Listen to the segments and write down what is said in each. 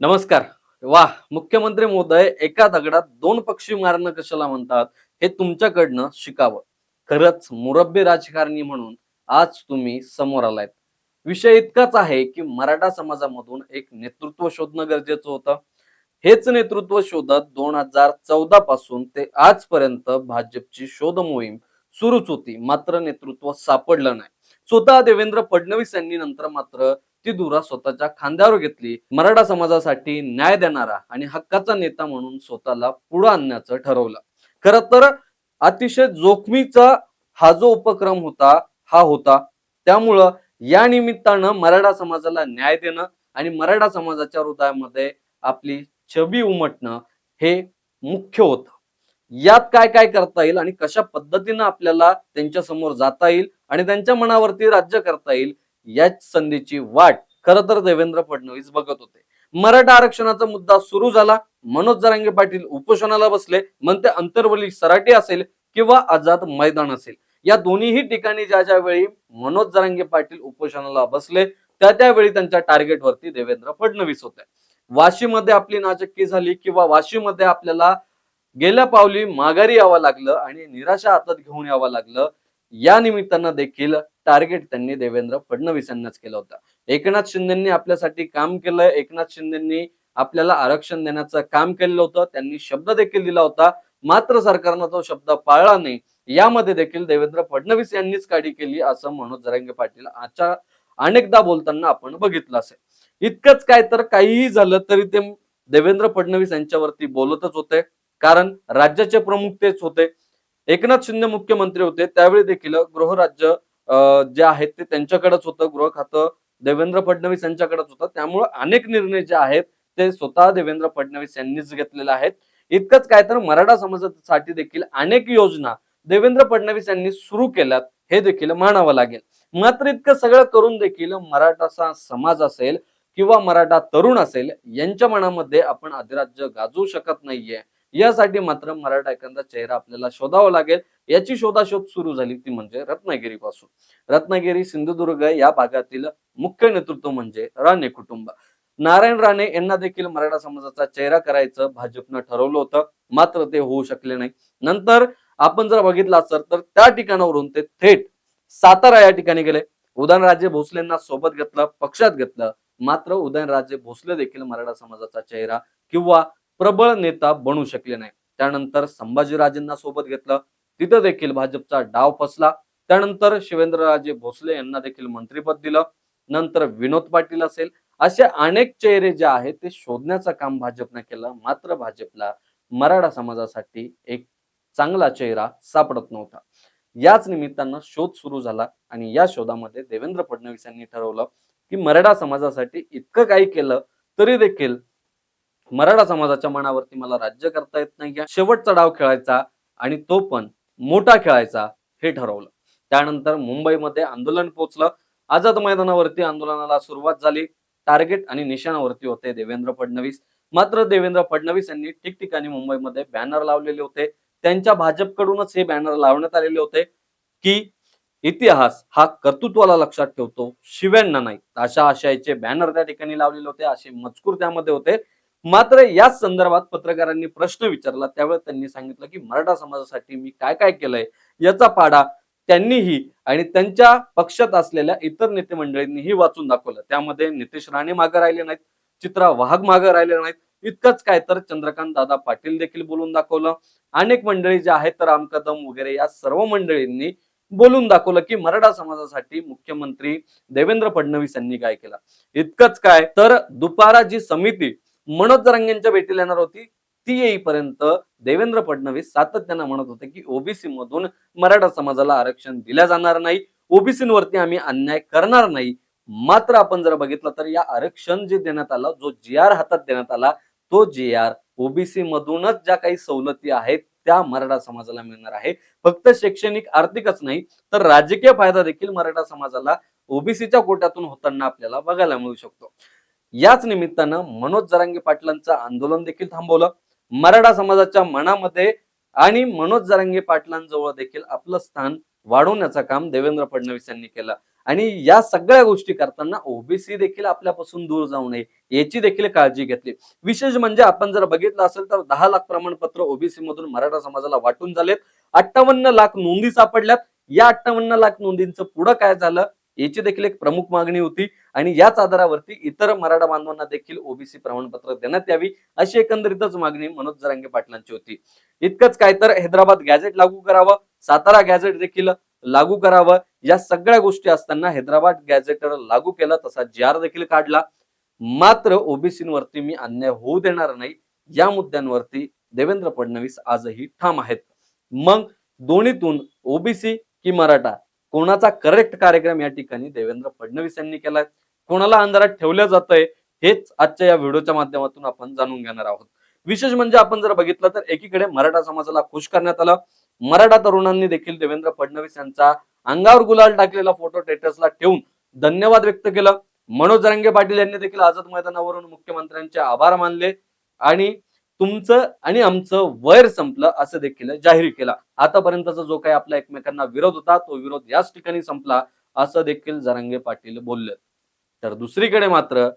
नमस्कार. वा मुख्यमंत्री महोदय एका दगडात दोन पक्षी मारणं कशाला म्हणतात हे तुमच्याकडनं शिकावं. खरंच मुरब्बी राजकारणी म्हणून आज तुम्ही समोर आलायत. विषय इतकाच आहे की मराठा समाजामधून एक नेतृत्व शोधणं गरजेचं होतं. हेच नेतृत्व शोधत दोन हजार चौदा पासून ते आजपर्यंत भाजपची शोध मोहीम सुरूच होती. मात्र नेतृत्व सापडलं नाही. स्वतः देवेंद्र फडणवीस यांनी नंतर मात्र ती दुरा स्वतःच्या खांद्यावर घेतली मराठा समाजासाठी न्याय देणारा आणि हक्काचा नेता म्हणून स्वतःला पुढे आणण्याचं ठरवलं. खर तर अतिशय जोखमीचा हा जो उपक्रम होता हा होता. त्यामुळं या निमित्तानं मराठा समाजाला न्याय देणं आणि मराठा समाजाच्या हृदयामध्ये आपली छबी उमटणं हे मुख्य होतं. यात काय काय करता येईल आणि कशा पद्धतीनं आपल्याला त्यांच्यासमोर जाता येईल आणि त्यांच्या मनावरती राज्य करता येईल याच संधीची वाट खर तर देवेंद्र फडणवीस बघत होते. मराठा आरक्षणाचा मुद्दा सुरू झाला मनोज जरांगे पाटील उपोषणाला बसले मग ते अंतर्वली सराटी असेल किंवा आझाद मैदान असेल. या दोन्हीही ठिकाणी ज्या ज्या वेळी मनोज जरांगे पाटील उपोषणाला बसले त्या त्यावेळी त्यांच्या टार्गेटवरती देवेंद्र फडणवीस होते वाशीमध्ये आपली नाचक्की झाली किंवा वाशीमध्ये आपल्याला गेल्या पावली माघारी यावं लागलं आणि निराशा हातात घेऊन यावं लागलं या निमित्तानं देखील टार्गेट त्यांनी देवेंद्र फडणवीस यांनाच केलं होतं. एकनाथ शिंदेनी आपल्यासाठी काम केलं एकनाथ शिंदेनी आपल्याला आरक्षण देण्याचं काम केलेलं होतं. त्यांनी शब्द देखील दिला होता. मात्र सरकारनं तो शब्द पाळला नाही. यामध्ये देखील देवेंद्र फडणवीस यांनीच काढी केली असं मनोज जरांगे पाटील आजच्या अनेकदा बोलताना आपण बघितलं असेल. इतकंच काय तर काहीही झालं तरी ते देवेंद्र फडणवीस यांच्यावरती बोलतच होते. कारण राज्याचे प्रमुख तेच होते. एकनाथ शिंदे मुख्यमंत्री होते. त्यावेळी देखील गृहराज्य जे आहेत ते त्यांच्याकडेच होतं. गृह खातं देवेंद्र फडणवीस यांच्याकडेच होतं. त्यामुळे अनेक निर्णय जे आहेत ते स्वतः देवेंद्र फडणवीस यांनीच घेतलेले आहेत. इतकंच काय तर मराठा समाजासाठी देखील अनेक योजना देवेंद्र फडणवीस यांनी सुरू केल्यात हे देखील मानावं लागेल. मात्र इतकं सगळं करून देखील मराठा समाज असेल किंवा मराठा तरुण असेल यांच्या मनामध्ये आपण अधिराज्य गाजवू शकत नाहीये. यासाठी मात्र मराठा एखादा चेहरा आपल्याला शोधावा लागेल. याची शोधाशोध सुरू झाली ती म्हणजे रत्नागिरी पासून रत्नागिरी सिंधुदुर्ग या भागातील मुख्य नेतृत्व म्हणजे राणे कुटुंब. नारायण राणे यांना देखील मराठा समाजाचा चेहरा करायचं भाजपनं ठरवलं होतं. मात्र ते होऊ शकले नाही. नंतर आपण जर बघितलं असेल तर त्या ठिकाणावरून ते थेट सातारा या ठिकाणी गेले. उदयनराजे भोसलेंना सोबत घेतलं पक्षात घेतलं. मात्र उदयनराजे भोसले देखील मराठा समाजाचा चेहरा किंवा प्रबळ नेता बनू शकले नाही त्यानंतर संभाजीराजेंना सोबत घेतलं. तिथं देखील भाजपचा डाव फसला. त्यानंतर शिवेंद्रराजे भोसले यांना देखील मंत्रीपद दिलं. नंतर विनोद पाटील असेल. असे अनेक चेहरे जे आहेत ते शोधण्याचं काम भाजपने केलं. मात्र भाजपला मराठा समाजासाठी एक चांगला चेहरा सापडत नव्हता. याच निमित्तानं शोध सुरू झाला आणि या शोधामध्ये देवेंद्र फडणवीस यांनी ठरवलं की मराठा समाजासाठी इतकं काही केलं तरी देखील मराठा समाजाच्या मनावरती मला राज्य करता येत नाही. शेवटचा डाव खेळायचा आणि तो पण मोठा खेळायचा हे ठरवलं. त्यानंतर मुंबईमध्ये आंदोलन पोचलं. आझाद मैदानावरती आंदोलनाला सुरुवात झाली. टार्गेट आणि निशाणावरती होते देवेंद्र फडणवीस. मात्र देवेंद्र फडणवीस यांनी ठिकठिकाणी मुंबईमध्ये बॅनर लावलेले होते. त्यांच्या भाजपकडूनच हे बॅनर लावण्यात आलेले होते की इतिहास हा कर्तृत्वाला लक्षात ठेवतो. शिव्यांना नाही. अशा आशयाचे बॅनर त्या ठिकाणी लावलेले होते. असे मजकूर त्यामध्ये होते. मात्र याच संदर्भात पत्रकारांनी प्रश्न विचारला. त्यावेळी त्यांनी सांगितलं की मराठा समाजासाठी मी काय काय केलंय याचा पाडा त्यांनीही आणि त्यांच्या पक्षात असलेल्या इतर नेते मंडळींनीही वाचून दाखवलं. त्यामध्ये नितेश राणे मागे राहिले नाहीत चित्रा वाघ मागे राहिले नाहीत. इतकंच काय तर चंद्रकांत दादा पाटील देखील बोलून दाखवलं. अनेक मंडळी जे आहेत राम कदम वगैरे या सर्व मंडळींनी बोलून दाखवलं की मराठा समाजासाठी मुख्यमंत्री देवेंद्र फडणवीस यांनी काय केलं? इतकंच काय तर दुपारा जी समिती मनोज जरांगेंच्या भेटीला येणार होती. ती येईपर्यंत देवेंद्र फडणवीस सातत्यानं म्हणत होते की ओबीसी मधून मराठा समाजाला आरक्षण दिल्या जाणार नाही. ओबीसीवरती आम्ही अन्याय करणार नाही. मात्र आपण जर बघितलं तर या आरक्षण जे देण्यात आलं जो जी आर हातात देण्यात आला तो जी आर ओबीसी मधूनच ज्या काही सवलती आहेत त्या मराठा समाजाला मिळणार आहे. फक्त शैक्षणिक आर्थिकच नाही तर राजकीय फायदा देखील मराठा समाजाला ओबीसीच्या कोट्यातून होताना आपल्याला बघायला मिळू शकतो. याच निमित्तानं मनोज जरांगे पाटलांचं आंदोलन देखील थांबवलं. मराठा समाजाच्या मनामध्ये आणि मनोज जरांगे पाटलांजवळ देखील आपलं स्थान वाढवण्याचं काम देवेंद्र फडणवीस यांनी केलं. आणि या सगळ्या गोष्टी करताना ओबीसी देखील आपल्यापासून दूर जाऊ नये याची देखील काळजी घेतली. विशेष म्हणजे आपण जर बघितलं असेल तर दहा लाख प्रमाणपत्र ओबीसी मधून मराठा समाजाला वाटून झालेत. अठ्ठावन्न लाख नोंदी सापडल्यात. या अठ्ठावन्न लाख नोंदींचं पुढं काय झालं? याची देखील एक प्रमुख मागणी होती. आणि याच आधारावरती इतर मराठा बांधवांना देखील ओबीसी प्रमाणपत्र देण्यात यावी अशी एकंदरीतच मागणी मनोज जरांगे पाटलांची होती. इतकंच काय तर हैदराबाद गॅझेट लागू करावं सातारा गॅझेट देखील लागू करावं या सगळ्या गोष्टी असताना हैदराबाद गॅझेटर लागू केला तसा जी देखील काढला. मात्र ओबीसीवरती मी अन्याय होऊ देणार नाही या मुद्द्यांवरती देवेंद्र फडणवीस आजही ठाम आहेत. मग दोन्हीतून ओबीसी की मराठा कोणाचा करेक्ट कार्यक्रम या ठिकाणी देवेंद्र फडणवीस यांनी केलाय कोणाला अंधारात ठेवलं जातंय? हेच आजच्या या व्हिडिओच्या माध्यमातून आपण जाणून घेणार आहोत. विशेष म्हणजे आपण जर बघितलं तर एकीकडे मराठा समाजाला खुश करण्यात आलं. मराठा तरुणांनी देखील देवेंद्र फडणवीस यांचा अंगावर गुलाल टाकलेला फोटो टेटसला ठेवून धन्यवाद व्यक्त केलं. मनोज रंगे पाटील यांनी देखील आझाद मैदानावरून मुख्यमंत्र्यांचे आभार मानले. आणि तुमचं आणि आमचं वैर संपलं असं देखील जाहीर केला. आतापर्यंतचा जो काही आपल्या एकमेकांना विरोध होता तो विरोध याच ठिकाणी संपला असं देखील जरांगे पाटील बोलले. तर दुसरीकडे मात्र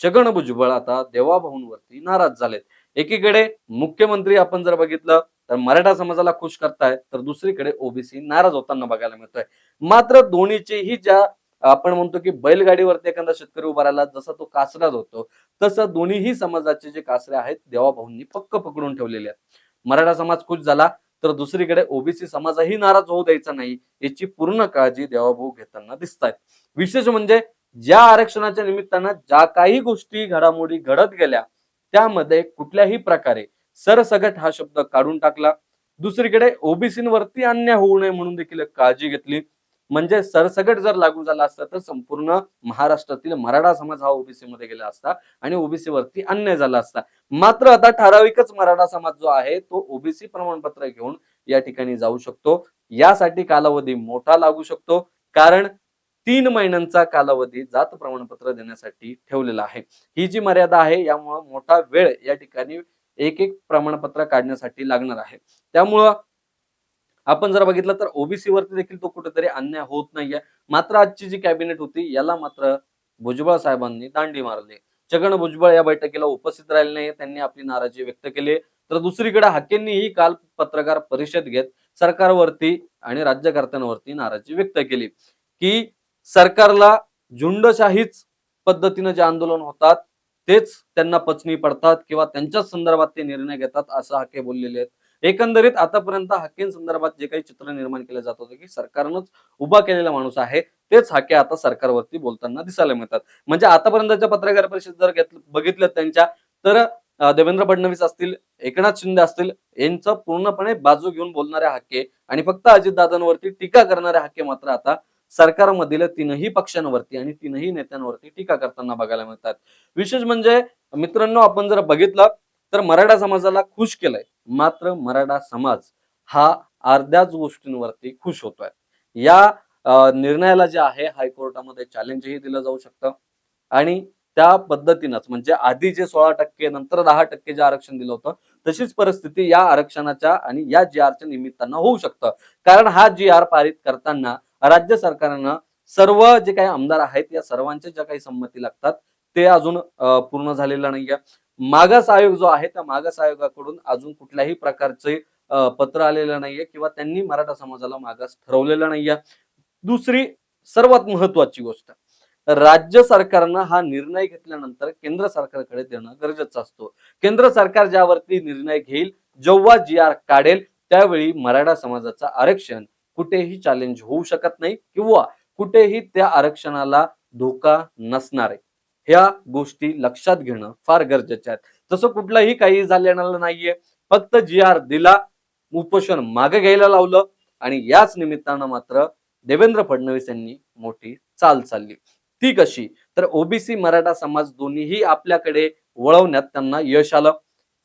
छगन भुजबळ आता देवाभाऊंवरती नाराज झालेत. एकीकडे मुख्यमंत्री आपण जर बघितलं तर मराठा समाजाला खुश करतायत तर दुसरीकडे ओबीसी नाराज होताना बघायला मिळतोय. मात्र दोन्हीचेही ज्या आपण म्हणतो की बैलगाडीवरती एखादा शेतकरी उभा राहिला जसा तो कासरात होतो तसं दोन्हीही समाजाचे जे कासरे आहेत देवाभाऊंनी पक्क पकडून ठेवलेले आहेत. मराठा समाज खुश झाला तर दुसरीकडे ओबीसी समाजही नाराज होऊ द्यायचा नाही याची पूर्ण काळजी देवाभाऊ घेताना दिसत आहेत विशेष म्हणजे ज्या आरक्षणाच्या निमित्तानं ज्या काही गोष्टी घडामोडी घडत गेल्या त्यामध्ये कुठल्याही प्रकारे सरसगट हा शब्द काढून टाकला. दुसरीकडे ओबीसीवरती अन्याय होऊ नये म्हणून देखील काळजी घेतली. म्हणजे सरसगट जर लागू झाला असता तर संपूर्ण महाराष्ट्रातील मराठा समाज हा ओबीसी मध्ये गेला असता आणि ओबीसी वरती अन्याय झाला असता. मात्र आता ठराविकच मराठा समाज जो आहे तो ओबीसी प्रमाणपत्र घेऊन या ठिकाणी जाऊ शकतो. यासाठी कालावधी मोठा लागू शकतो. कारण तीन महिन्यांचा कालावधी जात प्रमाणपत्र देण्यासाठी ठेवलेला आहे. ही जी मर्यादा आहे यामुळं मोठा वेळ या ठिकाणी एक एक प्रमाणपत्र काढण्यासाठी लागणार आहे. त्यामुळं आपण जर बघितलं तर ओबीसी वरती देखील तो कुठेतरी अन्याय होत नाहीये. मात्र आजची जी कॅबिनेट होती याला मात्र भुजबळ साहेबांनी दांडी मारली. छगन भुजबळ या बैठकीला उपस्थित राहिले नाही त्यांनी आपली नाराजी व्यक्त केली. तर दुसरीकडे हाकेंनीही काल पत्रकार परिषद घेत सरकारवरती आणि राज्यकर्त्यांवरती नाराजी व्यक्त केली. की सरकारला झुंडशाहीच पद्धतीनं जे आंदोलन होतात तेच त्यांना पचनी पडतात किंवा त्यांच्याच संदर्भात ते निर्णय घेतात असं हाके बोललेले आहेत. एकंदरीत आतापर्यंत हाकेन संदर्भात जे काही चित्र निर्माण केलं जात होतं की सरकारनंच उभा केलेला माणूस आहे तेच हाके आता सरकारवरती बोलताना दिसायला मिळतात. म्हणजे आतापर्यंतच्या पत्रकार परिषद जर घेतलं बघितलं त्यांच्या तर देवेंद्र फडणवीस असतील एकनाथ शिंदे असतील यांचं पूर्णपणे बाजू घेऊन बोलणारे हाके आणि फक्त अजितदादांवरती टीका करणारे हाके मात्र आता सरकारमधील तीनही पक्षांवरती आणि तीनही नेत्यांवरती टीका करताना बघायला मिळतात. विशेष म्हणजे मित्रांनो आपण जर बघितलं तर मराठा समाजाला खुश केलंय. मात्र मराठा समाज हा अर्ध्याच गोष्टींवरती खुश होतोय. या निर्णयाला जे आहे हायकोर्टामध्ये चॅलेंजही दिलं जाऊ शकतं. आणि त्या पद्धतीनंच म्हणजे आधी जे सोळा टक्के नंतर दहा टक्के जे आरक्षण दिलं होतं तशीच परिस्थिती या आरक्षणाच्या आणि या जी आरच्या निमित्तानं होऊ शकतं. कारण हा जी आर पारित करताना राज्य सरकारनं सर्व जे काही आमदार आहेत या सर्वांच्या ज्या काही संमती लागतात ते अजून पूर्ण झालेलं नाहीये. मागास आयोग जो आहे त्या मागास आयोगाकडून अजून कुठल्याही प्रकारचे पत्र आलेलं नाहीये किंवा त्यांनी मराठा समाजाला मागास ठरवलेलं नाहीये. दुसरी सर्वात महत्वाची गोष्ट राज्य सरकारनं हा निर्णय घेतल्यानंतर केंद्र सरकारकडे देणं गरजेचं असतो. केंद्र सरकार ज्यावरती निर्णय घेईल जेव्हा जी आर काढेल त्यावेळी मराठा समाजाचं आरक्षण कुठेही चॅलेंज होऊ शकत नाही किंवा कुठेही त्या आरक्षणाला धोका नसणार आहे. ह्या गोष्टी लक्षात घेणं फार गरजेचे आहेत तसं कुठलंही काही झालेलं नाहीये. फक्त जी आर दिला उपोषण मागे घ्यायला लावलं आणि याच निमित्तानं मात्र देवेंद्र फडणवीस यांनी मोठी चाल चालली. ती कशी? तर ओबीसी मराठा समाज दोन्हीही आपल्याकडे वळवण्यात त्यांना यश आलं.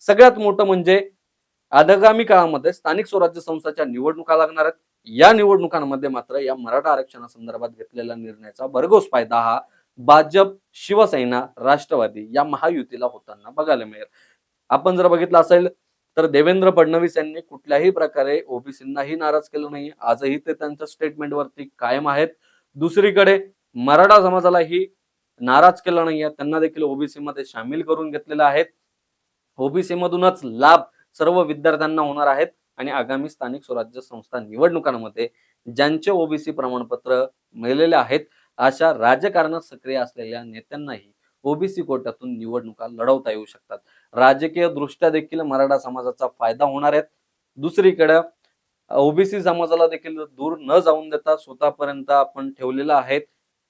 सगळ्यात मोठं म्हणजे आगामी काळामध्ये स्थानिक स्वराज्य संस्थाच्या निवडणुका लागणार आहेत. या निवडणुकांमध्ये मात्र या मराठा आरक्षणासंदर्भात घेतलेल्या निर्णयाचा भरघोस फायदा हा भाजप शिवसेना राष्ट्रवादी या महायुतीला होताना बघायला मिळेल. आपण जर बघितलं असेल तर देवेंद्र फडणवीस यांनी कुठल्याही प्रकारे ओबीसींनाही नाराज केलं नाही. आजही ते त्यांच्या स्टेटमेंटवरती कायम आहेत. दुसरीकडे मराठा समाजालाही नाराज केला नाहीये त्यांना देखील ओबीसी मध्ये सामील करून घेतलेलं आहेत. ओबीसी मधूनच लाभ सर्व विद्यार्थ्यांना होणार आहेत आणि आगामी स्थानिक स्वराज्य संस्था निवडणुकांमध्ये ज्यांचे ओबीसी प्रमाणपत्र मिळालेले आहेत अशा राजकारणात सक्रिय असलेल्या नेत्यांनाही ओबीसी कोट्यातून निवडणुका लढवता येऊ शकतात. राजकीय दृष्ट्या देखील मराठा समाजाचा फायदा होणार आहेत दुसरीकडे ओबीसी समाजाला देखील दूर न जाऊन देता स्वतःपर्यंत आपण ठेवलेला आहे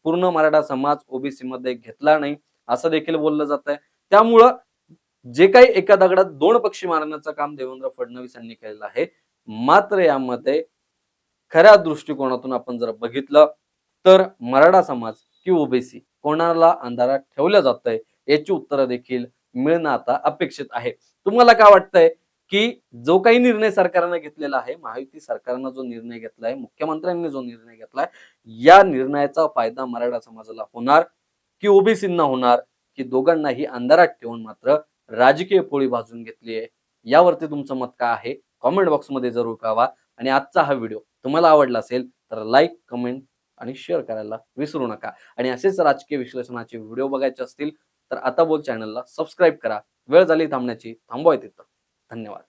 पूर्ण मराठा समाज ओबीसी मध्ये घेतला नाही असं देखील बोललं जात आहे. त्यामुळं जे काही एका दगडात दोन पक्षी मारण्याचं काम देवेंद्र फडणवीस यांनी केलेलं आहे मात्र यामध्ये खऱ्या दृष्टिकोनातून आपण जर बघितलं तर मराठा समाज की ओबीसी कोणाला अंधारात ठेवलं जातंय याची उत्तरं देखील मिळणं आता अपेक्षित आहे. तुम्हाला काय वाटतंय की जो काही निर्णय सरकारनं घेतलेला आहे महायुती सरकारनं जो निर्णय घेतलाय मुख्यमंत्र्यांनी जो निर्णय घेतलाय या निर्णयाचा फायदा मराठा समाजाला होणार की ओबीसींना होणार की दोघांनाही अंधारात ठेवून मात्र राजकीय पोळी भाजून घेतली आहे? यावरती तुमचं मत काय आहे? कॉमेंट बॉक्समध्ये जरूर कळवा. आणि आजचा हा व्हिडिओ तुम्हाला आवडला असेल तर लाईक कमेंट आणि शेअर करायला विसरू नका. आणि असेच राजकीय विश्लेषणाचे व्हिडिओ बघायचे असतील तर आता बोल चॅनलला सबस्क्राईब करा. वेळ झाली थांबण्याची थांबवाय तिथं धन्यवाद.